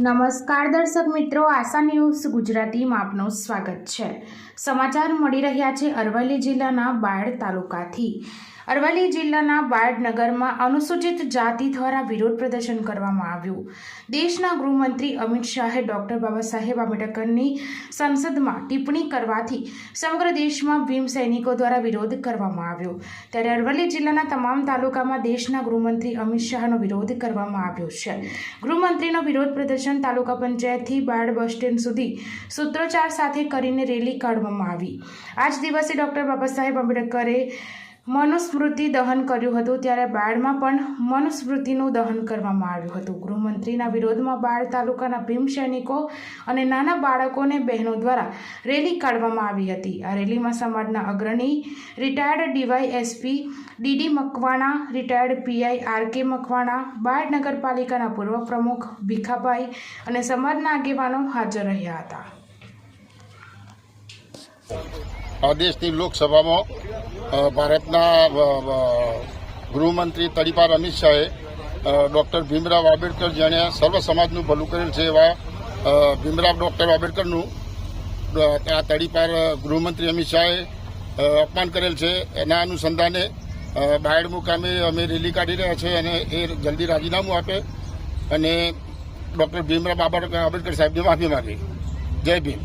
નમસ્કાર દર્શક મિત્રો, આશા ન્યૂઝ ગુજરાતીમાં આપનું સ્વાગત છે. સમાચાર મળી રહ્યા છે અરવલ્લી જિલ્લાના બાયડ તાલુકાથી. અરવલ્લી જિલ્લાના બાયડનગરમાં અનુસૂચિત જાતિ દ્વારા વિરોધ પ્રદર્શન કરવામાં આવ્યું. દેશના ગૃહમંત્રી અમિત શાહે ડોક્ટર બાબા સાહેબ આંબેડકરની સંસદમાં ટિપ્પણી કરવાથી સમગ્ર દેશમાં ભીમ સૈનિકો દ્વારા વિરોધ કરવામાં આવ્યો. ત્યારે અરવલ્લી જિલ્લાના તમામ તાલુકામાં દેશના ગૃહમંત્રી અમિત શાહનો વિરોધ કરવામાં આવ્યો છે. ગૃહમંત્રીનો વિરોધ પ્રદર્શન તાલુકા પંચાયતથી બાળ બસ સ્ટેન્ડ સુધી સૂત્રોચ્ચાર સાથે કરીને રેલી કાઢવામાં આવી. આ જ દિવસે ડૉક્ટર બાબા સાહેબ આંબેડકરે મનુસ્મૃતિ દહન કર્યું હતું ત્યારે બાળમાં પણ મનુસ્મૃતિનું દહન કરવામાં આવ્યું હતું. ગૃહમંત્રીના વિરોધમાં બાળ તાલુકાના ભીમ સૈનિકો અને નાના બાળકોને બહેનો દ્વારા રેલી કાઢવામાં આવી હતી. આ રેલીમાં સમાજના અગ્રણી, retired DYSP DD Makwana, retired PI R K Makwana, બાળ નગરપાલિકાના પૂર્વ પ્રમુખ ભીખાભાઈ અને સમાજના આગેવાનો હાજર રહ્યા હતા. આ લોકસભામાં ભારતના ગૃહમંત્રી તડીપાર અમિત શાહે ડૉક્ટર ભીમરાવ આંબેડકર જેણે સર્વ સમાજનું ભલું કરેલ છે એવા ભીમરાવ ડોક્ટર આંબેડકરનું આ તડીપાર ગૃહમંત્રી અમિત શાહે અપમાન કરેલ છે. એના અનુસંધાને બાયડ મુકામે અમે રેલી કાઢી રહ્યા છે અને એ જલ્દી રાજીનામું આપે અને ડોક્ટર ભીમરાવ આંબેડકર સાહેબની માફી માગે. જય ભીમ.